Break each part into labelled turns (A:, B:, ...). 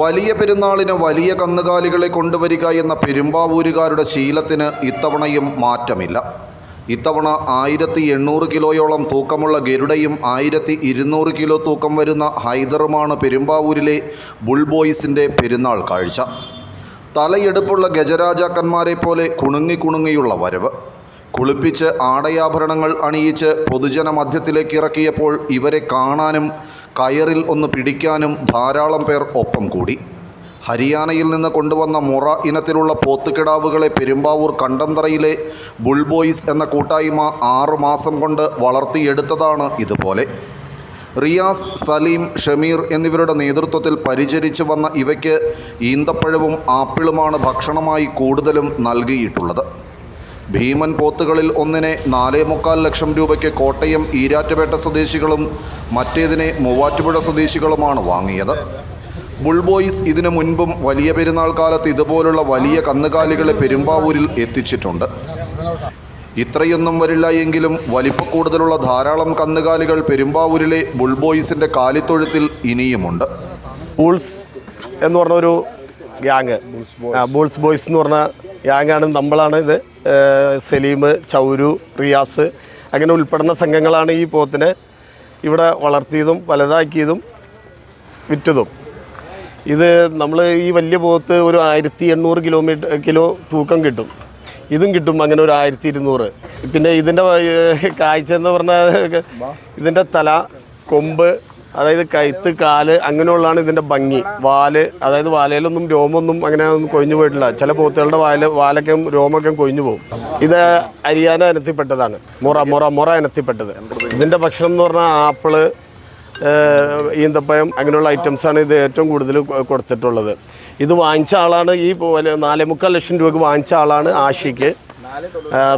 A: വലിയ പെരുന്നാളിന് വലിയ കന്നുകാലികളെ കൊണ്ടുവരിക എന്ന പെരുമ്പാവൂരുകാരുടെ ശീലത്തിന് ഇത്തവണയും മാറ്റമില്ല. ഇത്തവണ ആയിരത്തി എണ്ണൂറ് കിലോയോളം തൂക്കമുള്ള ഗരുഡയും ആയിരത്തി ഇരുന്നൂറ് കിലോ തൂക്കം വരുന്ന ഹൈദറുമാണ് പെരുമ്പാവൂരിലെ ബുൾബോയ്സിന്റെ പെരുന്നാൾ കാഴ്ച. തലയെടുപ്പുള്ള ഗജരാജാക്കന്മാരെ പോലെ കുണുങ്ങി കുണുങ്ങിയുള്ള വരവ്. കുളിപ്പിച്ച് ആടയാഭരണങ്ങൾ അണിയിച്ച് പൊതുജന മധ്യത്തിലേക്ക് ഇറക്കിയപ്പോൾ ഇവരെ കാണാനും കയറിൽ ഒന്ന് പിടിക്കാനും ധാരാളം പേർ ഒപ്പം കൂടി. ഹരിയാനയിൽ നിന്ന് കൊണ്ടുവന്ന മുറ ഇനത്തിലുള്ള പോത്തുകിടാവുകളെ പെരുമ്പാവൂർ കണ്ടന്തറയിലെ ബുൾബോയ്സ് എന്ന കൂട്ടായ്മ ആറു മാസം കൊണ്ട് വളർത്തിയെടുത്തതാണ് ഇതുപോലെ. റിയാസ് സലീം ഷമീർ എന്നിവരുടെ നേതൃത്വത്തിൽ പരിചരിച്ചു വന്ന ഇവയ്ക്ക് ഈന്തപ്പഴവും ആപ്പിളുമാണ് ഭക്ഷണമായി കൂടുതലും നൽകിയിട്ടുള്ളത്. ഭീമൻ പോത്തുകളിൽ ഒന്നിനെ നാലേ മുക്കാൽ ലക്ഷം രൂപയ്ക്ക് കോട്ടയം ഈരാറ്റുപേട്ട സ്വദേശികളും മറ്റേതിനെ മൂവാറ്റുപുഴ സ്വദേശികളുമാണ് വാങ്ങിയത്. ബുൾബോയ്സ് ഇതിനു മുൻപും വലിയ പെരുന്നാൾ കാലത്ത് ഇതുപോലുള്ള വലിയ കന്നുകാലികളെ പെരുമ്പാവൂരിൽ എത്തിച്ചിട്ടുണ്ട്. ഇത്രയൊന്നും വരില്ല എങ്കിലും വലിപ്പക്കൂടുതലുള്ള ധാരാളം കന്നുകാലികൾ പെരുമ്പാവൂരിലെ ബുൾബോയ്സിന്റെ കാലിത്തൊഴുത്തിൽ ഇനിയുമുണ്ട്.
B: പൂൾസ് എന്ന് പറഞ്ഞ ഒരു ഗ്യാങ് ബോൾസ് ബോയ്സ് എന്ന് പറഞ്ഞ ഗ്യാങ്ങാണ് നമ്മളാണ് ഇത് സലീം ചൗരു റിയാസ് അങ്ങനെ ഉൾപ്പെടുന്ന സംഘങ്ങളാണ് ഈ പോത്തിനെ ഇവിടെ വളർത്തിയതും വലുതാക്കിയതും വിറ്റതും. ഇത് നമ്മൾ ഈ വലിയ പോത്ത് ഒരു ആയിരത്തി എണ്ണൂറ് കിലോമീറ്റർ കിലോ തൂക്കം കിട്ടും. ഇതും കിട്ടും അങ്ങനെ ഒരു ആയിരത്തി ഇരുന്നൂറ്. പിന്നെ ഇതിന്റെ കാഴ്ച എന്ന് പറഞ്ഞാൽ ഇതിന്റെ തല കൊമ്പ് അതായത് കഴുത്ത് കാൽ അങ്ങനെയുള്ളതാണ് ഇതിന്റെ ഭംഗി. വാൽ അതായത് വാലയിലൊന്നും രോമൊന്നും അങ്ങനെ ഒന്നും കൊഴിഞ്ഞു പോയിട്ടില്ല. ചില പോത്തുകളുടെ വാൽ വാലൊക്കെ രോമൊക്കെ കൊഴിഞ്ഞു പോകും ഇത് അരിയാന ഇനത്തിൽപ്പെട്ടതാണ്. മുറ മുറ മുറ ഇനത്തിൽപ്പെട്ടത്. ഇതിന്റെ ഭക്ഷണം എന്ന് പറഞ്ഞാൽ ആപ്പിൾ ഈന്തപ്പഴം അങ്ങനെയുള്ള ഐറ്റംസാണ് ഇത് ഏറ്റവും കൂടുതൽ കൊടുത്തിട്ടുള്ളത്. ഇത് വാങ്ങിച്ച ആളാണ് ഈ നാലേ മുക്കാൽ ലക്ഷം രൂപയ്ക്ക് വാങ്ങിച്ച ആളാണ് ആഷിക്ക്.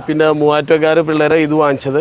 B: പിന്നെ മൂവാറ്റുകാർ പിള്ളേരെ ഇത് വാങ്ങിച്ചത്.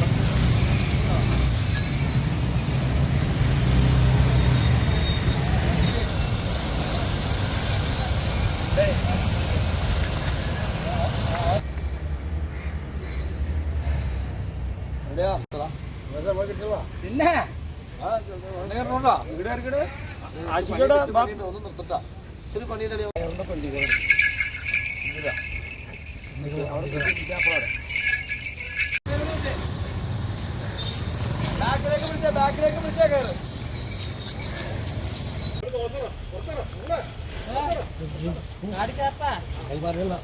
C: പിന്നെ? ഒന്ന് നിർത്തട്ടാ ഇച്ചിരി പണിയുടെ ബാക്കിലേക്ക് പിടിച്ചാ ബാക്കിലേക്ക് പിടിച്ചാ കയറ് കൈമാറിയല്ല